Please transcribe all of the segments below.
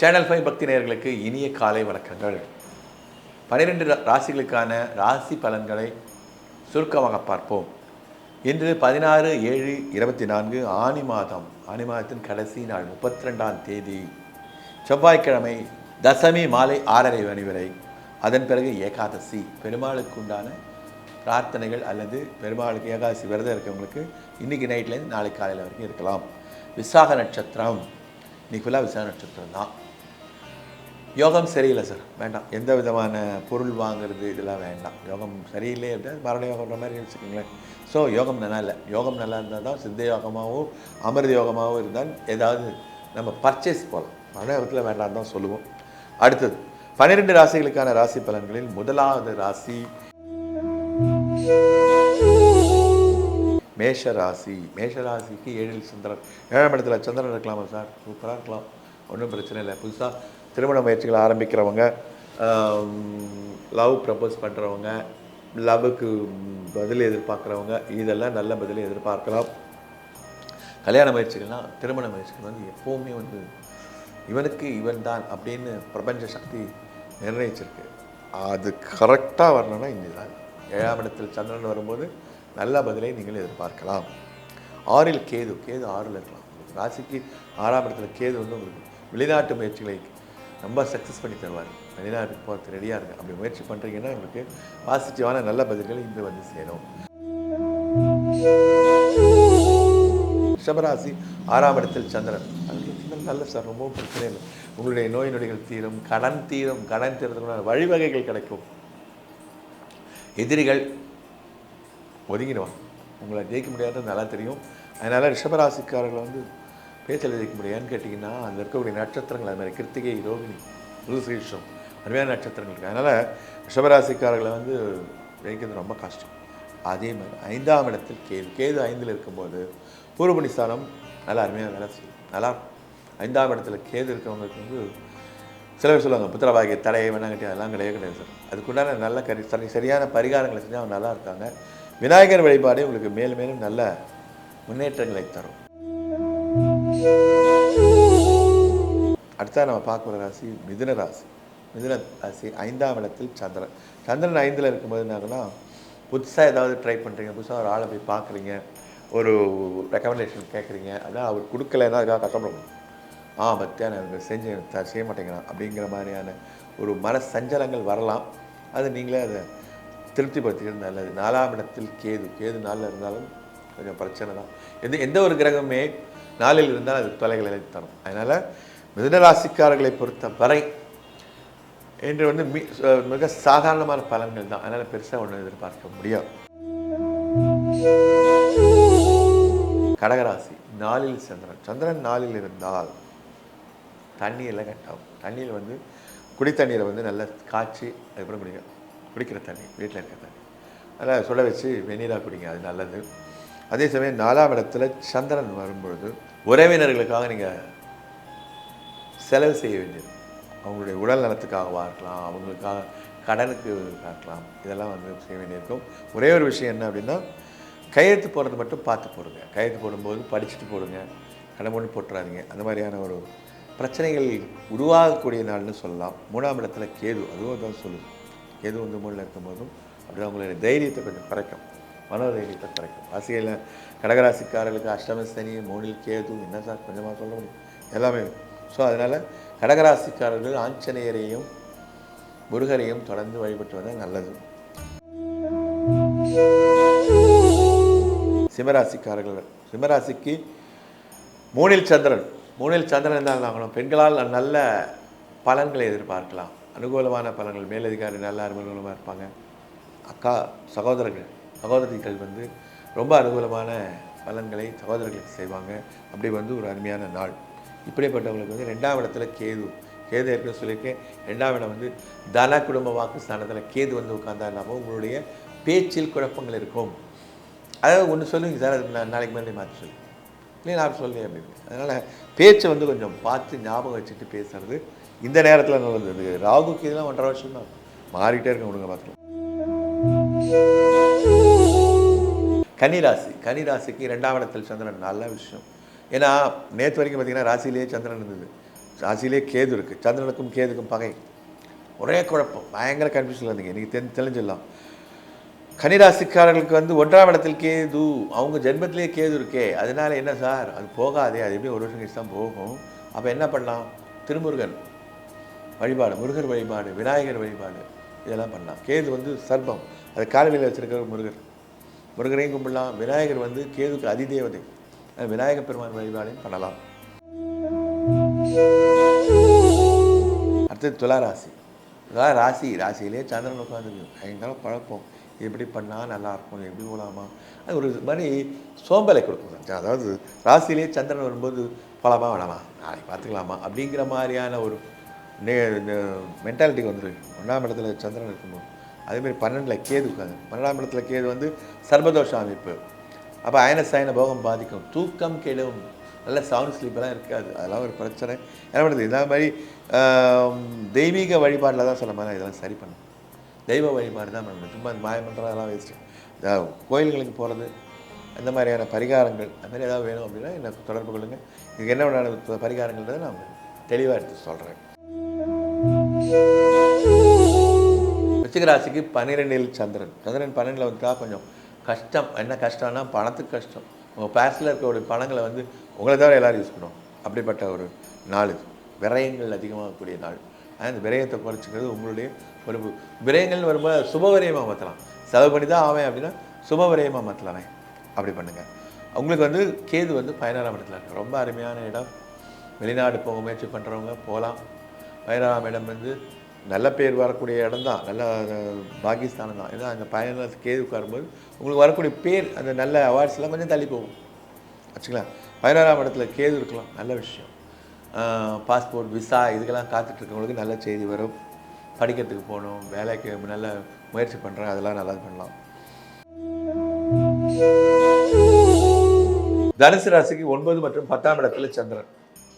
Channel five பக்தி நேயர்களுக்கு இனிய காலை வணக்கங்கள். பன்னிரெண்டு ராசிகளுக்கான ராசி பலன்களை சுருக்கமாக பார்ப்போம். இன்று பதினாறு ஏழு இருபத்தி நான்கு ஆனி மாதம். ஆனி மாதத்தின் கடைசி நாள் முப்பத்தி ரெண்டாம் தேதி. செவ்வாய்க்கிழமை தசமி மாலை ஆறரை மணி வரை. அதன் பிறகு ஏகாதசி. பெருமாளுக்கு உண்டான பிரார்த்தனைகள் அல்லது பெருமாளுக்கு ஏகாதசி விரதம் இருக்கவங்களுக்கு இன்றைக்கி நைட்லேருந்து நாளை காலையில் வரைக்கும் இருக்கலாம். விசாக நட்சத்திரம். இன்னைக்கு ஃபுல்லாக விசாக நட்சத்திரம் தான் யோகம் சரியில்லை சார். வேண்டாம். எந்த விதமான பொருள் வாங்குறது இதெல்லாம் வேண்டாம். யோகம் சரியில்லை அப்படின்னா மரண யோகம்ன்ற மாதிரி வச்சுக்கோங்களேன் ஸோ யோகம் நல்லா இல்லை. யோகம் நல்லா இருந்தால் தான் சித்த யோகமாகவும் அமிர்த யோகமாகவும் இருந்தால் ஏதாவது நம்ம பர்ச்சேஸ் போகலாம். மரண யோகத்தில் வேண்டாம் தான் சொல்லுவோம். அடுத்தது பன்னிரெண்டு ராசிகளுக்கான ராசி பலன்களில் முதலாவது ராசி மேஷ ராசி. மேஷ ராசிக்கு ஏழில் சந்திரன். ஏழாம் இடத்துல சந்திரன் இருக்கலாமா சார்? சூப்பராக இருக்கலாம். ஒன்றும் பிரச்சனை இல்லை. புதுசாக திருமண முயற்சிகளை ஆரம்பிக்கிறவங்க லவ் ப்ரப்போஸ் பண்ணுறவங்க லவ்வுக்கு பதில் எதிர்பார்க்குறவங்க இதெல்லாம் நல்ல பதிலை எதிர்பார்க்கலாம். கல்யாண முயற்சிகள்லாம் திருமண முயற்சிகள் வந்து எப்போவுமே வந்து இவனுக்கு இவன் தான் அப்படின்னு பிரபஞ்ச சக்தி நிர்ணயிச்சிருக்கு. அது கரெக்டாக வரணும்னா இங்கே தான் ஏழாம் இடத்தில் சந்திரன் வரும்போது நல்ல பதிலை நீங்கள் எதிர்பார்க்கலாம். ஆறில் கேது கேது ஆறில் இருக்கலாம். ராசிக்கு ஆறாம் இடத்துல கேது வந்து உங்களுக்கு வெளிநாட்டு முயற்சிகளை ரொம்ப சக்ஸஸ் பண்ணி தருவார். வெளிநாட்டுக்கு போகிறது ரெடியாக இருக்கு அப்படி முயற்சி பண்ணுறீங்கன்னா உங்களுக்கு பாசிட்டிவான நல்ல பதில்கள் இன்று வந்து சேரும். ரிஷபராசி ஆறாம் இடத்தில் சந்திரன். சந்திரன் நல்ல சார் ரொம்ப பிரச்சனை இல்லை. உங்களுடைய நோய் நொடிகள் தீரும் கடன் தீரும் கடன் தீர்றதுக்குள்ள வழிவகைகள் கிடைக்கும். எதிரிகள் ஒதுங்கிடுவான் உங்களை ஜெயிக்க முடியாதுன்னு நல்லா தெரியும். அதனால் ரிஷபராசிக்காரர்களை வந்து பேச்சில் ஜெயிக்க முடியாதுன்னு கேட்டிங்கன்னா அங்கே இருக்கக்கூடிய நட்சத்திரங்கள் அது மாதிரி கிருத்திகை ரோகிணி ருசிஷம் அருமையான நட்சத்திரங்கள் இருக்குது அதனால் ரிஷபராசிக்காரர்களை வந்து ஜெயிக்கிறது ரொம்ப கஷ்டம். அதே மாதிரி ஐந்தாம் இடத்தில் கேது கேது ஐந்தில் இருக்கும்போது பூர்வபணி ஸ்தானம் நல்லா அருமையாக வேலை செய்யும். நல்லா ஐந்தாம் இடத்துல கேது இருக்கவங்களுக்கு வந்து சில பேர் சொல்லுவாங்க புத்திரபாகிய தடையை வேணாங்கட்டி அதெல்லாம் கிடையவே கிடையாது சார். அதுக்குண்டான நல்ல கரி சரி சரியான பரிகாரங்களை செஞ்சால் அவங்க நல்லா இருக்காங்க. விநாயகர் வழிபாடு உங்களுக்கு மேலும் மேலும் நல்ல முன்னேற்றங்களை தரும். அடுத்தா நம்ம பார்க்க போகிற ராசி மிதுன ராசி. மிதுன ராசி ஐந்தாம் இடத்தில் சந்திரன். சந்திரன் ஐந்தில் இருக்கும்போது என்னாகுன்னா புதுசாக ஏதாவது ட்ரை பண்ணுறீங்க புதுசாக ஒரு ஆளை போய் பார்க்குறீங்க. ஒரு ரெக்கமெண்டேஷன் கேட்குறீங்க அதான் அவர் கொடுக்கலன்னா அதுக்காக கஷ்டப்படணும் ஆ பத்தியா நான் செஞ்சு செய்ய மாட்டேங்கிறான் அப்படிங்கிற மாதிரியான ஒரு மன சஞ்சலங்கள் வரலாம். அது நீங்களே அதை திருப்திப்படுத்திக்கிறது நல்லது. நாலாம் இடத்தில் கேது. கேது நாளில் இருந்தாலும் கொஞ்சம் பிரச்சனை தான். எந்த எந்த ஒரு கிரகமே நாளில் இருந்தால் அது தொலைகளை தரும். அதனால் மிதனராசிக்காரர்களை பொறுத்த வரை என்று வந்து மி மிக சாதாரணமான பலன்கள் தான். அதனால் பெருசாக ஒன்று எதிர்பார்க்க முடியாது. கடகராசி நாளில் சந்திரன். சந்திரன் நாளில் இருந்தால் தண்ணியில் கட்டாகும். தண்ணியில் வந்து குடி தண்ணீரை வந்து நல்லா காய்ச்சி அதுக்கப்புறம் குடிக்க குடிக்கிற தண்ணி வீட்டில் இருக்கிற தண்ணி. அதில் சுட வச்சு வெந்நீராக குடிங்க அது நல்லது. அதே சமயம் நாலாம் இடத்துல சந்திரன் வரும்பொழுது உறவினர்களுக்காக நீங்கள் செலவு செய்ய வேண்டியது. அவங்களுடைய உடல் நலத்துக்காகவாக இருக்கலாம் அவங்களுக்காக கடனுக்கு காட்டலாம். இதெல்லாம் வந்து செய்ய வேண்டியிருக்கும். ஒரே ஒரு விஷயம் என்ன அப்படின்னா கையெழுத்து போடுறது மட்டும் பார்த்து போடுங்க. கையெழுத்து போடும்போது படிச்சுட்டு போடுங்க. கடன் பண்ணி போட்டுறாதீங்க. அந்த மாதிரியான ஒரு பிரச்சனைகள் உருவாகக்கூடிய நாள்னு சொல்லலாம். மூணாம் இடத்துல கேது அதுவும் தான் சொல்லுது. கேது வந்து மூணில் இருக்கும்போதும் அப்படி அவங்களுடைய தைரியத்தை கொஞ்சம் குறைக்கும். மனோதைரியத்தை குறைக்கும். ராசியில் கடகராசிக்காரர்களுக்கு அஷ்டம சனி மூணில் கேது என்ன சார் கொஞ்சமாக சொல்ல முடியும்? எல்லாமே. ஸோ அதனால் கடகராசிக்காரர்கள் ஆஞ்சநேயரையும் முருகரையும் தொடர்ந்து வழிபட்டு வந்தால் நல்லது. சிம்மராசிக்காரர்கள். சிம்மராசிக்கு மூணில் சந்திரன். மூணில் சந்திரன் இருந்தால் ஆகணும்? பெண்களால் நல்ல பலன்களை எதிர்பார்க்கலாம். அனுகூலமான பலன்கள். மேலதிகாரி நல்ல அனுகூலமாக இருப்பாங்க. அக்கா சகோதரர்கள். சகோதரிகள் வந்து ரொம்ப அனுகூலமான பலன்களை சகோதரர்களுக்கு செய்வாங்க. அப்படி வந்து ஒரு அருமையான நாள். இப்படிப்பட்டவங்களுக்கு வந்து ரெண்டாம் இடத்துல கேது. கேது ஏற்கனவே சொல்லியிருக்கேன். ரெண்டாம் இடம் வந்து தன குடும்ப வாக்கு ஸ்தானத்தில் கேது வந்து உட்கார்ந்தா இல்லாமல் உங்களுடைய பேச்சில் குழப்பங்கள் இருக்கும். அதாவது ஒன்று சொல்லுங்க சார் அதுக்கு நான் நாளைக்கு மேலே மாற்றி சொல்லு இல்லை நான் சொல்லி அப்படின்னு. அதனால் பேச்சை வந்து கொஞ்சம் பார்த்து ஞாபகம் வச்சுட்டு பேசுறது இந்த நேரத்தில் நல்லது ராகுக்கு இதெல்லாம் ஒன்றரை வருஷம் தான் மாறிட்டே இருக்க விடுங்க பார்த்துக்கலாம். கன்னிராசி. கன்னிராசிக்கு ரெண்டாம் இடத்தில் சந்திரன் நல்ல விஷயம். ஏன்னா நேற்று வரைக்கும் பார்த்தீங்கன்னா ராசியிலேயே சந்திரன் இருந்தது. ராசியிலே கேது இருக்குது சந்திரனுக்கும் கேதுக்கும் பகை. ஒரே குழப்பம். பயங்கர கன்ஃபியூஷனில் இருந்தீங்க. இன்றைக்கி தெரி தெளிஞ்சிடலாம். கன்னிராசிக்காரர்களுக்கு வந்து ஒன்றாம் இடத்தில் கேது. அவங்க ஜென்மத்திலேயே கேது இருக்கே. அதனால என்ன சார்? அது போகாதே. அது எப்படி ஒரு வருஷம் கழிச்சு தான் போகும். அப்போ என்ன பண்ணலாம்? திருமுருகன். வழிபாடு. முருகர் வழிபாடு. விநாயகர் வழிபாடு. இதெல்லாம் பண்ணலாம். கேது வந்து சர்பம். அது காலவில் வச்சுருக்கிற முருகர். முருகரையும் கும்பிடலாம். விநாயகர் வந்து கேதுக்கு அதிதேவதை விநாயகர் பெருமான் வழிபாடையும் பண்ணலாம். அடுத்தது துலா ராசி. துலா ராசி ராசியிலே சந்திரன் உட்காந்துருக்கு பயங்கர குழப்பம். எப்படி பண்ணால் நல்லாயிருக்கும் எப்படி போகலாமா அது ஒரு மாதிரி சோம்பலை கொடுக்கும் அதாவது ராசியிலே சந்திரன் வரும்போது பழமா வேணாமா? நாளைக்கு பார்த்துக்கலாமா? அப்படிங்கிற மாதிரியான ஒரு நே மென்டாலிட்டிக்கு வந்துடும் ஒன்றாம் இடத்துல சந்திரன் இருக்கும்போது. அதேமாதிரி பன்னெண்டில் கேது உட்காந்து பன்னெண்டாம் இடத்துல கேது வந்து சர்வதோஷ அமைப்பு அப்போ அயன சயன போகம் பாதிக்கும். தூக்கம் கெடும். நல்ல சவுண்ட் ஸ்லீப்பெல்லாம் இருக்காது. அதெல்லாம் ஒரு பிரச்சனை. என்ன பண்ணுறது இந்த மாதிரி தெய்வீக வழிபாடில் தான் சொல்ல மாதிரி இதெல்லாம் சரி பண்ணும் தெய்வ வழிபாடு தான் பண்ணணும். சும்மா இந்த மாயம் பண்ணுறது அதெல்லாம் வேஸ்ட்டு கோயில்களுக்கு போகிறது அந்த மாதிரியான பரிகாரங்கள் அந்த மாதிரி ஏதாவது வேணும் அப்படின்னா எனக்கு தொடர்பு கொள்ளுங்கள் இதுக்கு என்ன பண்ண பரிகாரங்கள்ன்றதை நான் தெளிவாக எடுத்து சொல்கிறேன் விருச்சிக ராசிக்கு பன்னிரெண்டில் சந்திரன். சந்திரன் பன்னெண்டில் வந்துட்டா கொஞ்சம் கஷ்டம். என்ன கஷ்டம்னா பணத்துக்கு கஷ்டம். உங்கள் பேஸில் இருக்கக்கூடிய பணங்களை வந்து உங்களை தவிர எல்லோரும் யூஸ் பண்ணுவோம். அப்படிப்பட்ட ஒரு நாள் இது. விரயங்கள் அதிகமாகக்கூடிய நாள். அந்த விரயத்தை குறைச்சிக்கிறது உங்களுடைய ஒரு விரயங்கள்னு வரும்போது சுபவிரயமாக மாற்றலாம் செலவு பண்ணி தான் ஆவேன் அப்படின்னா சுபவிரயமாக மாற்றலாமே அப்படி பண்ணுங்கள் உங்களுக்கு வந்து கேது வந்து பதினாறாம் இடத்துல இருக்கு ரொம்ப அருமையான இடம். வெளிநாடு போக முயற்சி பண்ணுறவங்க போகலாம். பதினாறாம் இடம் வந்து நல்ல பேர் வரக்கூடிய இடம் தான் நல்ல பாகிஸ்தானம் தான் ஏன்னா அந்த பயணம் கேது உட்காரும்போது உங்களுக்கு வரக்கூடிய பேர் அந்த நல்ல அவார்ட்ஸ்லாம் கொஞ்சம் தள்ளி போகும். வச்சுக்கலாம் பதினாறாம் இடத்துல கேது இருக்கலாம். நல்ல விஷயம். பாஸ்போர்ட் விசா இதுக்கெல்லாம் காத்துட்ருக்கவங்களுக்கு நல்ல செய்தி வரும். படிக்கிறதுக்கு போகணும். வேலைக்கு நல்ல முயற்சி பண்ணுறேன் அதெல்லாம் நல்லா பண்ணலாம். தனுசு ராசிக்கு ஒன்பது மற்றும் பத்தாம் இடத்துல சந்திரன்.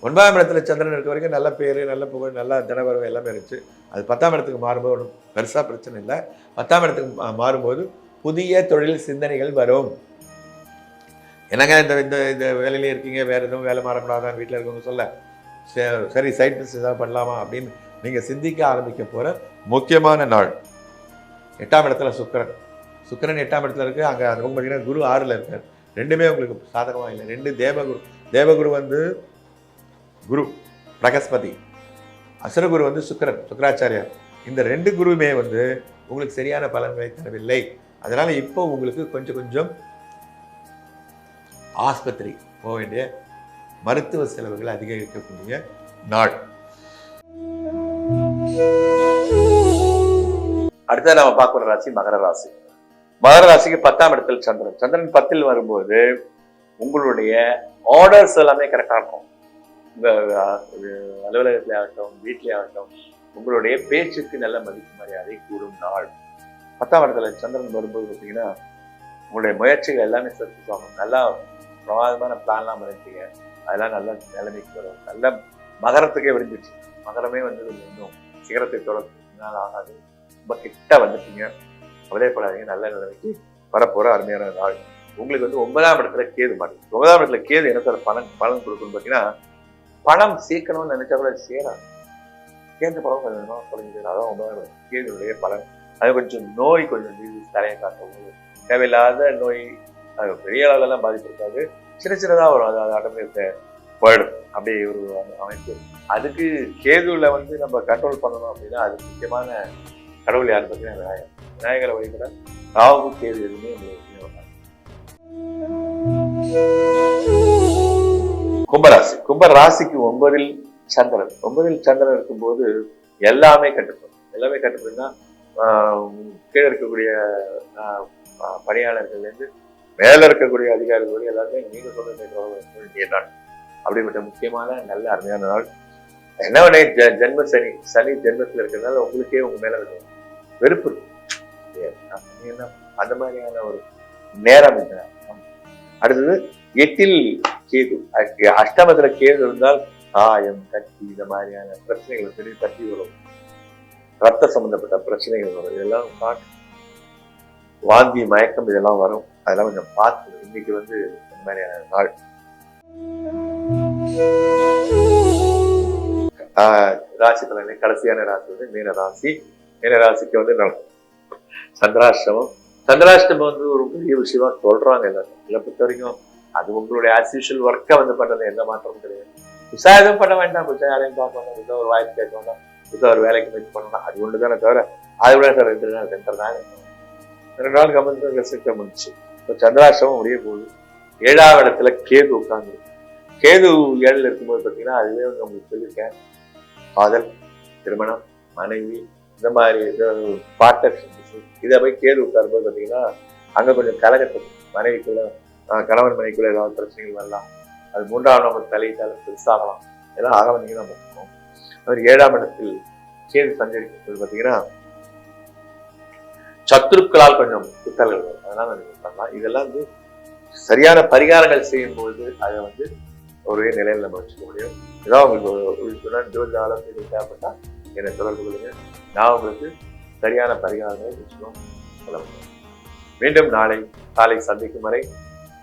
ஒன்பதாம் இடத்துல சந்திரன் இருக்க வரைக்கும் நல்ல பேர் நல்ல புகழ் நல்ல தினவரவு எல்லாமே இருந்துச்சு. அது பத்தாம் இடத்துக்கு மாறும்போது ஒன்றும் பெருசாக பிரச்சனை இல்லை. பத்தாம் இடத்துக்கு மா- மாறும்போது புதிய தொழில் சிந்தனைகள் வரும். என்னங்க இந்த இந்த இந்த வேலையிலே இருக்கீங்க? வேறு எதுவும் வேலை மாறக்கூடாதான் வீட்டில் இருக்கவங்க சொல்ல சரி, சரி சைட் பிஸ்னஸ் ஏதாவது பண்ணலாமா அப்படின்னு நீங்கள் சிந்திக்க ஆரம்பிக்க போகிற முக்கியமான நாள். எட்டாம் இடத்துல சுக்கரன். சுக்கரன் எட்டாம் இடத்துல இருக்குது அங்கே அது பார்த்தீங்கன்னா குரு ஆறில் இருக்கார். ரெண்டுமே உங்களுக்கு சாதகமாக இல்லை. ரெண்டு தேவகுரு தேவகுரு வந்து குரு பிரகஸ்பதி. அசுரகுரு வந்து சுக்கரன் சுக்கராச்சாரியார். இந்த ரெண்டு குருவுமே வந்து உங்களுக்கு சரியான பலன்களை தரவில்லை. அதனால இப்போ உங்களுக்கு கொஞ்சம் கொஞ்சம் ஆஸ்பத்திரி போக வேண்டிய மருத்துவ செலவுகள் அதிகரிக்கக்கூடிய நாள். அடுத்தது நம்ம பார்க்குற ராசி மகர ராசி. மகர ராசிக்கு பத்தாம் இடத்தில் சந்திரன். சந்திரன் பத்தில் வரும்போது உங்களுடைய ஆர்டர்ஸ் எல்லாமே கரெக்டாக இருக்கும். உங்க அலுவலகத்திலே ஆகட்டும் வீட்டிலே ஆகட்டும் உங்களுடைய பேச்சுக்கு நல்ல மதிப்பு மரியாதை கூடும் நாள். பத்தாம் இடத்துல சந்திரன் வரும்போது பார்த்தீங்கன்னா உங்களுடைய முயற்சிகள் எல்லாமே சக்ஸஸ் ஆகும் நல்லா பிரமாதமான பிளான்லாம் பண்ணிருக்கீங்க அதெல்லாம் நல்ல நிலைமைக்கு வரும். நல்ல மகரத்துக்கே விரும்பிச்சு மகரமே வந்து இன்னும் சிகரத்தை தொடர்ந்து ஆகாது. ரொம்ப கிட்ட வந்துட்டீங்க. கவலைப்படாதீங்க நல்ல நிலைமைக்கு வரப்போற அருமையான நாள். உங்களுக்கு வந்து ஒன்பதாம் இடத்துல கேது மாட்டேன் ஒன்பதாம் இடத்துல கேது என்ன சார் பலன் பலன் கொடுக்கணும்னு பார்த்தீங்கன்னா பணம் சேர்க்கணும்னு நினைச்சா கூட சேராது. சேர்ந்த பணம் கொஞ்சம் கொஞ்சமா அதான் ஒன்பதாம் கேதுடைய பலன். அது கொஞ்சம் நோய் கொஞ்சம் தலையை காட்டும் தேவையில்லாத நோய் அது பெரிய அளவுலலாம் பாதிப்பு இருக்காது சின்ன சின்னதாக வரும். அது அது ஆட்டோமேட்டிக் போயிடும் அப்படியே ஒரு அமைப்பு. அதுக்கு கேதுவில் வந்து நம்ம கண்ட்ரோல் பண்ணணும் அப்படின்னா அது முக்கியமான கடவுள் யார் பார்த்தீங்கன்னா விநாயகர். விநாயகரை வழிபட ராகு கேது எதுவுமே உங்களுக்கு கும்பராசி. கும்பராசிக்கு ஒன்பதில் சந்திரன். ஒன்பதில் சந்திரன் இருக்கும்போது எல்லாமே கட்டுப்படும். எல்லாமே கட்டுப்படுதுன்னா கீழே இருக்கக்கூடிய பணியாளர்கள்லேருந்து மேலே இருக்கக்கூடிய அதிகாரிகள் எல்லாருமே நீங்கள் சொல்றது நாள் அப்படிப்பட்ட முக்கியமான நல்ல அருமையான நாள். என்ன ஒண்ணு, ஜ- ஜென்ம சனி சனி ஜென்மத்தில் இருக்கிறதுனால உங்களுக்கே உங்க மேல இருக்கும் வெறுப்பு இருக்கும். என்ன அந்த மாதிரியான ஒரு நேரம் இந்த அடுத்தது எட்டில் கேது. அஷ்டமத்துல கேது இருந்தால் காயம் கட்டி இந்த மாதிரியான பிரச்சனைகள் பெரிய தட்டி வரும். ரத்த சம்பந்தப்பட்ட பிரச்சனைகள் வரும். இதெல்லாம் காட்டு வாந்தி மயக்கம் இதெல்லாம் வரும். அதெல்லாம் கொஞ்சம் பார்த்து இன்னைக்கு வந்து இந்த மாதிரியான நாள். ஆஹ், ராசி பலனை கடைசியான ராசி வந்து மீன ராசி மீன ராசிக்கு வந்து நல்- சந்திராஷ்டமம். சந்திராஷ்டமம் வந்து ஒரு பெரிய விஷயமா சொல்றாங்க எல்லாரும். இதை பொறுத்த வரைக்கும் அது உங்களுடைய ஆஸ்யூஷுவல் ஒர்க்கை வந்து பண்ணுறது எந்த மாற்றமும் கிடையாது. புதுசாக எதுவும் பண்ண வேண்டாம் புதுசாக யாரையும் பார்க்க வேண்டாம். புதுசாக ஒரு வாய்ப்பு கேட்க வேண்டாம் புதுசாக ஒரு வேலைக்கு மீட் பண்ணலாம் அது ஒன்று தானே தவிர அது விட சார் ரெண்டு நாள் சென்டர் தானே ரெண்டு நாள் கமெண்ட் சிஸ்டம் முடிச்சு இப்போ சந்திராசிரமம் முடிய போகுது. ஏழாவது இடத்துல கேது உட்காந்து கேது ஏழில் இருக்கும்போது பார்த்தீங்கன்னா அதுவே வந்து உங்களுக்கு சொல்லியிருக்கேன். காதல் திருமணம் மனைவி இந்த மாதிரி பார்ட்னர்ஷிப் இதை போய் கேது உட்காரும்போது பார்த்தீங்கன்னா அங்கே கொஞ்சம் கலகத்தை மனைவிக்குள்ள கணவன் மனைக்குள்ள ஏதாவது பிரச்சனைகள் வரலாம். அது மூன்றாம் நம்ம தலையிட்டால் பெருசாகலாம் இதெல்லாம் ஆக நம்ம இருக்கணும் அவர் ஏழாம் இடத்தில் கேது சஞ்சரிக்கும் பார்த்தீங்கன்னா சத்துருக்களால் கொஞ்சம் குத்தல்கள் வரும். அதெல்லாம் நம்ம பண்ணலாம். இதெல்லாம் வந்து சரியான பரிகாரங்கள் செய்யும் பொழுது அதை வந்து ஒரே நிலையில் நம்ம வச்சுக்க முடியும். ஏதாவது உங்களுக்கு ஜோதி ஆலோசனை தேவைப்பட்டா என்னை தொடர்பு கொள்ளுங்க. நான் உங்களுக்கு சரியான பரிகாரங்களை நிச்சயம் சொல்ல முடியும். மீண்டும் நாளை காலை சந்திக்கும் வரை